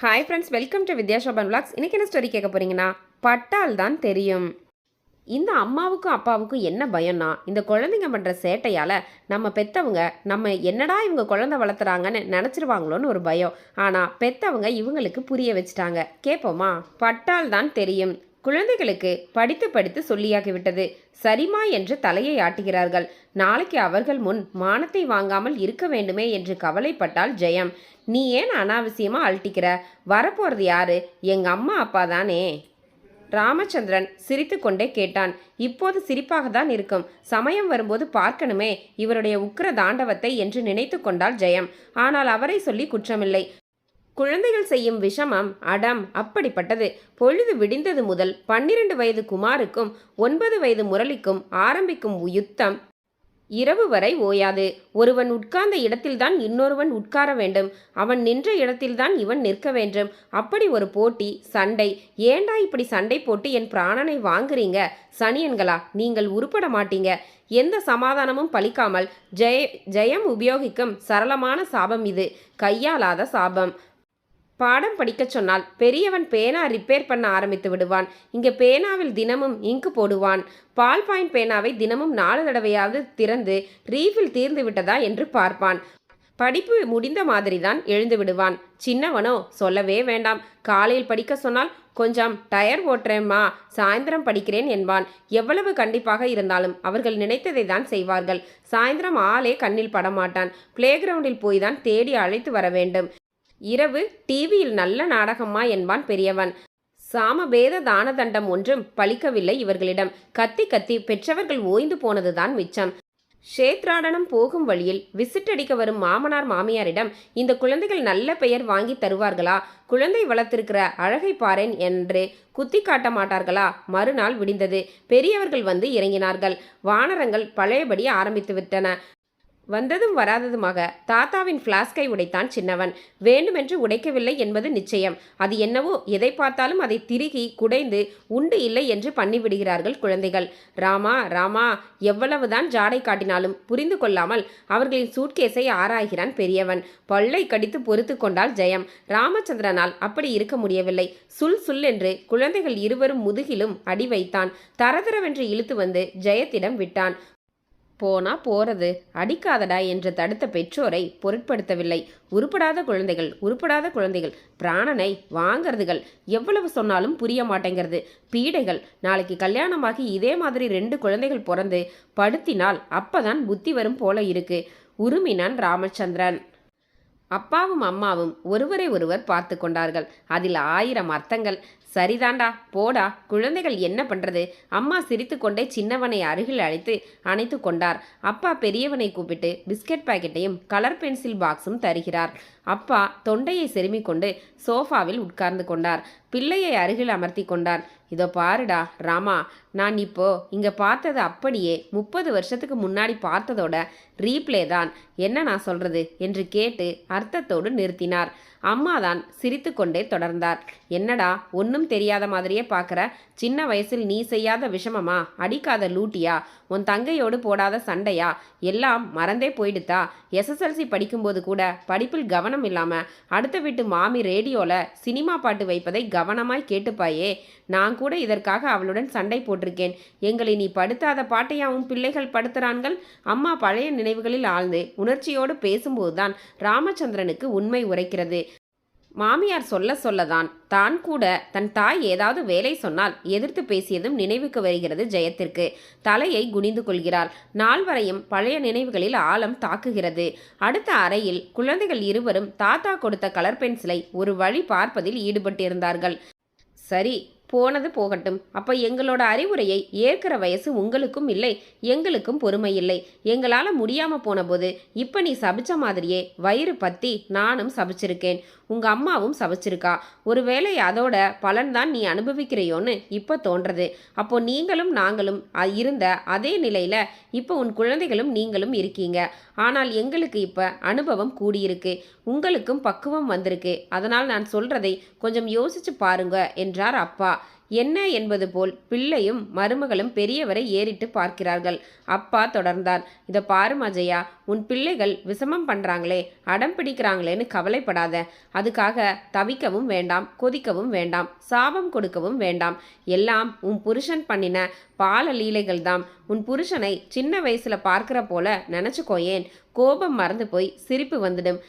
Hi friends welcome to Vidyashoban vlogs இன்றைக்கி என்ன story கேட்க போகிறீங்கன்னா பட்டால் தான் தெரியும். இந்த அம்மாவுக்கும் அப்பாவுக்கும் என்ன பயம்னா இந்த குழந்தைங்க பண்ணுற சேட்டையால் நம்ம பெற்றவங்க நம்ம என்னடா இவங்க குழந்தை வளர்த்துறாங்கன்னு நினச்சிருவாங்களோன்னு ஒரு பயம். ஆனால் பெற்றவங்க இவங்களுக்கு புரிய வச்சுட்டாங்க. கேட்போமா பட்டால் தான் தெரியும். குழந்தைகளுக்கு படித்து படித்து சொல்லியாகிவிட்டது. சரிமா என்று தலையை ஆட்டுகிறார்கள். நாளைக்கு அவர்கள் முன் மானத்தை வாங்காமல் இருக்க வேண்டுமே என்று கவலைப்பட்டால் ஜெயம். நீ ஏன் அனாவசியமாக அழட்டிக்கிற? வரப்போறது யாரு? எங்க அம்மா அப்பா தானே? ராமச்சந்திரன் சிரித்துக்கொண்டே கேட்டான். இப்போது சிரிப்பாக தான் இருக்கும். சமயம் வரும்போது பார்க்கணுமே. இவருடைய உக்கிர தாண்டவத்தை என்று நினைத்து கொண்டாள் ஜெயம். ஆனால் அவரை சொல்லி குற்றமில்லை. குழந்தைகள் செய்யும் விஷமம் அடம் அப்படிப்பட்டது. பொழுது விடிந்தது முதல் பன்னிரண்டு வயது குமாருக்கும் ஒன்பது வயது முரளிக்கும் ஆரம்பிக்கும் யுத்தம் இரவு வரை ஓயாது. ஒருவன் உட்கார்ந்த இடத்தில்தான் இன்னொருவன் உட்கார வேண்டும். அவன் நின்ற இடத்தில்தான் இவன் நிற்க வேண்டும். அப்படி ஒரு போட்டி சண்டை. ஏண்டா இப்படி சண்டை போட்டு என் பிராணனை வாங்குறீங்க? சனியன்களா நீங்கள் உருப்பட மாட்டீங்க. எந்த சமாதானமும் பலிக்காமல் ஜெய ஜெயம் உபயோகிக்கும் சரளமான சாபம் இது. கையாளாத சாபம். பாடம் படிக்கச் சொன்னால் பெரியவன் பேனா ரிப்பேர் பண்ண ஆரம்பித்து விடுவான். இங்கே பேனாவில் தினமும் இங்கு போடுவான். பால் பாயிண்ட் பேனாவை தினமும் நாலு தடவையாவது திறந்து ரீஃபில் தீர்ந்து விட்டதா என்று பார்ப்பான். படிப்பு முடிந்த மாதிரிதான் எழுந்து விடுவான். சின்னவனோ சொல்லவே வேண்டாம். காலையில் படிக்க சொன்னால் கொஞ்சம் டயர் ஓட்டுறேம்மா சாயந்தரம் படிக்கிறேன் என்பான். எவ்வளவு கண்டிப்பாக இருந்தாலும் அவர்கள் நினைத்ததை தான் செய்வார்கள். சாயந்தரம் ஆளே கண்ணில் படமாட்டான். பிளே கிரவுண்டில் போய் தான் தேடி அழைத்து வர வேண்டும். இரவு டிவியில் நல்ல நாடகமா என்பான் பெரியவன். சாமபேத தான தண்டம் ஒன்றும் பலிக்கவில்லை இவர்களிடம். கத்தி கத்தி பெற்றவர்கள் ஓய்ந்து போனதுதான் மிச்சம். ஷேத்ராடனம் போகும் வழியில் விசிட் அடிக்க வரும் மாமனார் மாமியாரிடம் இந்த குழந்தைகள் நல்ல பெயர் வாங்கி தருவார்களா? குழந்தை வளர்த்திருக்கிற அழகை பாரேன் என்று குத்தி காட்ட மாட்டார்களா? மறுநாள் விடிந்தது. பெரியவர்கள் வந்து இறங்கினார்கள். வானரங்கள் பழையபடி ஆரம்பித்து விட்டன. வந்ததும் வராததுமாக தாத்தாவின் பிளாஸ்கை உடைத்தான் சின்னவன். வேண்டுமென்று உடைக்கவில்லை என்பது நிச்சயம். அது என்னவோ எதை பார்த்தாலும் அதை திருகி குடைந்து உண்டு இல்லை என்று பண்ணிவிடுகிறார்கள் குழந்தைகள். ராமா ராமா எவ்வளவுதான் ஜாடை காட்டினாலும் புரிந்து கொள்ளாமல் அவர்களின் சூட்கேஸை ஆராய்கிறான் பெரியவன். பல்லை கடித்து பொறுத்து கொண்டால் ஜெயம். ராமச்சந்திரனால் அப்படி இருக்க முடியவில்லை. சுல் சுல் என்று குழந்தைகள் இருவரும் முதுகிலும் அடி வைத்தான். தரதரவென்று இழுத்து வந்து ஜெயத்திடம் விட்டான். போனா போறது. அடிக்காதடா என்று தடுத்த பெற்றோரை பொருட்படுத்தவில்லை. உருப்படாத குழந்தைகள் உருப்படாத குழந்தைகள். பிராணனை வாங்கறதுகள். எவ்வளவு சொன்னாலும் புரிய மாட்டேங்கிறது. பீடைகள். நாளைக்கு கல்யாணமாகி இதே மாதிரி ரெண்டு குழந்தைகள் பிறந்து படுத்தினால் அப்பதான் புத்தி வரும் போல இருக்கு. உருமினான் ராமச்சந்திரன். அப்பாவும் அம்மாவும் ஒருவரை ஒருவர் பார்த்து கொண்டார்கள். அதில் ஆயிரம் அர்த்தங்கள். சரிதாண்டா போடா. குழந்தைகள் என்ன பண்றது? அம்மா சிரித்துக்கொண்டே சின்னவனை அருகில் அழைத்து அணைத்து கொண்டார். அப்பா பெரியவனை கூப்பிட்டு பிஸ்கட் பாக்கெட்டையும் கலர் பென்சில் பாக்ஸும் தருகிறார். அப்பா தொண்டையை செருமிக் கொண்டு சோஃபாவில் உட்கார்ந்து கொண்டார். பிள்ளையை அருகில் அமர்த்தி கொண்டார். இதோ பாருடா ராமா நான் இப்போ இங்கே பார்த்தது அப்படியே முப்பது வருஷத்துக்கு முன்னாடி பார்த்ததோட ரீப்ளே தான். என்ன நான் சொல்றது? என்று கேட்டு அர்த்தத்தோடு நிறுத்தினார். அம்மாதான் சிரித்துக்கொண்டே தொடர்ந்தார். என்னடா ஒன்றும் தெரியாத மாதிரியே பார்க்குற? சின்ன வயசில் நீ செய்யாத விஷமமா? அடிக்காத லூட்டியா? உன் தங்கையோடு போடாத சண்டையா? எல்லாம் மறந்தே போயிடுதா எஸ்எஸ்எல்சி படிக்கும்போது கூட படிப்பில் கவனம் இல்லாமல் அடுத்த வீட்டு மாமி ரேடியோவில் சினிமா பாட்டு வைப்பதை கவனமாய் கேட்டுப்பாயே. நான் கூட இதற்காக அவளுடன் சண்டை போட்டு போட்டிருக்கேன் எங்களை நீ படுத்தாத பாட்டையா உன் பிள்ளைகள் படுத்துறான்கள்? அம்மா பழைய நினைவுகளில் ஆழ்ந்து உணர்ச்சியோடு பேசும்போதுதான் ராமச்சந்திரனுக்கு உண்மை உரைக்கிறது. மாமியார் சொல்ல சொல்லதான் தான் கூட தன் தாய் ஏதாவது வேலை சொன்னால் எதிர்த்து பேசியதும் நினைவுக்கு வருகிறது ஜெயத்திற்கு. தலையை குனிந்து கொள்கிறாள். நால்வரையும் பழைய நினைவுகளில் ஆழம் தாக்குகிறது. அடுத்த அறையில் குழந்தைகள் இருவரும் தாத்தா கொடுத்த கலர் பென்சிலை ஒரு வழி பார்ப்பதில் ஈடுபட்டிருந்தார்கள். சரி போனது போகட்டும். அப்ப எங்களோட அறிவுரையை ஏற்கிற வயசு உங்களுக்கும் இல்லை எங்களுக்கும் பொறுமை இல்லை எங்களால முடியாம போன போது இப்ப நீ சபிச்ச மாதிரியே வயிறு பத்தி நானும் சபிச்சிருக்கேன். உங்க அம்மாவும் சபிச்சிருக்கா. ஒருவேளை அதோட பலன் தான் நீ அனுபவிக்கிறையோன்னு இப்ப தோன்றது. அப்போ நீங்களும் நாங்களும் இருந்த அதே நிலையில இப்போ உன் குழந்தைகளும் நீங்களும் இருக்கீங்க. ஆனால் எங்களுக்கு இப்ப அனுபவம் கூடியிருக்கு. உங்களுக்கும் பக்குவம் வந்திருக்கு. அதனால் நான் சொல்றதை கொஞ்சம் யோசிச்சு பாருங்க என்றார் அப்பா. என்ன என்பது போல் பிள்ளையும் மருமகளும் பெரியவரை ஏறிட்டு பார்க்கிறார்கள். அப்பா தொடர்ந்தார். இதை பாரு ஜெயா உன் பிள்ளைகள் விஷமம் பண்ணுறாங்களே அடம் பிடிக்கிறாங்களேன்னு கவலைப்படாத. அதுக்காக தவிக்கவும் வேண்டாம் கொதிக்கவும் வேண்டாம் சாபம் கொடுக்கவும் வேண்டாம். எல்லாம் உன் புருஷன் பண்ணின பால லீலைகள் தான் உன் புருஷனை சின்ன வயசுல பார்க்கிற போல நினச்சிக்கோயேன் கோபம் மறந்து போய் சிரிப்பு வந்துடும்.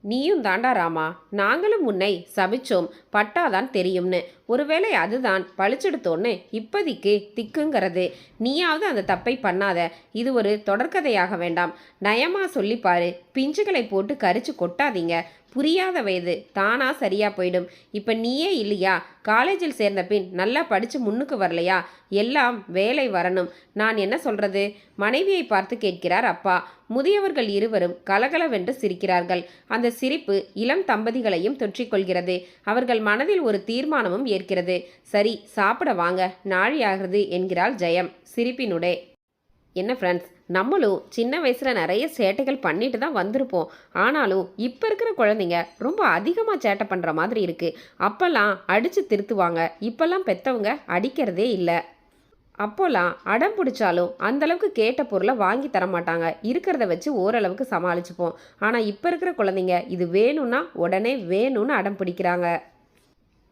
நீயும் தாண்டா ராமா நாங்களும் உன்னை சபிச்சோம். பட்டாதான் தெரியும்னு. ஒருவேளை அதுதான் பழிச்செடுத்தோன்னு இப்போதைக்கு திக்குங்கிறது. நீயாவது அந்த தப்பை பண்ணாத. இது ஒரு தொடர்கதையாக வேண்டாம். நயமா சொல்லிப்பாரு. பிஞ்சுகளை போட்டு கரிச்சு கொட்டாதீங்க. புரியாத வயது தானா சரியாக போயிடும். இப்போ நீயே இல்லையா? காலேஜில் சேர்ந்த பின் நல்லா படித்து முன்னுக்கு வரலையா? எல்லாம் வேலை வரணும். நான் என்ன சொல்றது? மனைவியை பார்த்து கேட்கிறார் அப்பா. முதியவர்கள் இருவரும் கலகலவென்று சிரிக்கிறார்கள். அந்த சிரிப்பு இளம் தம்பதிகளையும் தொற்றிக்கொள்கிறது. அவர்கள் மனதில் ஒரு தீர்மானமும் ஏற்கிறது. சரி சாப்பிட வாங்க. நாழியாகிறது என்கிறாள் ஜெயம். சிரிப்பினுடே. என்ன ஃப்ரெண்ட்ஸ் நம்மளும் சின்ன வயசில் நிறைய சேட்டைகள் பண்ணிட்டு தான் வந்திருப்போம். ஆனாலும் இப்போ இருக்கிற குழந்தைங்க ரொம்ப அதிகமாக சேட்டை பண்ணுற மாதிரி இருக்குது அப்போல்லாம் அடித்து திருத்துவாங்க. இப்போல்லாம் பெற்றவங்க அடிக்கிறதே இல்லை. அப்போல்லாம் அடம் பிடிச்சாலும் அந்தளவுக்கு கேட்ட பொருளை வாங்கி தர மாட்டாங்க. இருக்கிறத வச்சு ஓரளவுக்கு சமாளிச்சுப்போம். ஆனால் இப்போ இருக்கிற குழந்தைங்க இது வேணும்னா உடனே வேணும்னு அடம் பிடிக்கிறாங்க.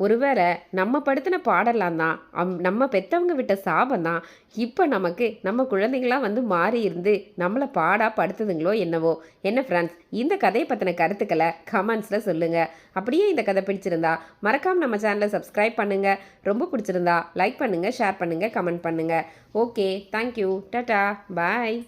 ஒருவேளை நம்ம படுத்தின பாடலாம் தான் அம் நம்ம பெற்றவங்க விட்ட சாபம் தான் இப்போ நமக்கு நம்ம குழந்தைங்களாம் வந்து மாறி இருந்து நம்மளை பாடா படுத்துதுங்களோ என்னவோ. என்ன ஃப்ரெண்ட்ஸ் இந்த கதையை பற்றின கருத்துக்களை கமெண்ட்ஸில் சொல்லுங்கள் அப்படியே இந்த கதை பிடிச்சிருந்தா மறக்காமல் நம்ம சேனலை சப்ஸ்கிரைப் பண்ணுங்கள் ரொம்ப பிடிச்சிருந்தா லைக் பண்ணுங்கள் ஷேர் பண்ணுங்கள் கமெண்ட் பண்ணுங்கள் ஓகே தேங்க்யூ டாட்டா பாய்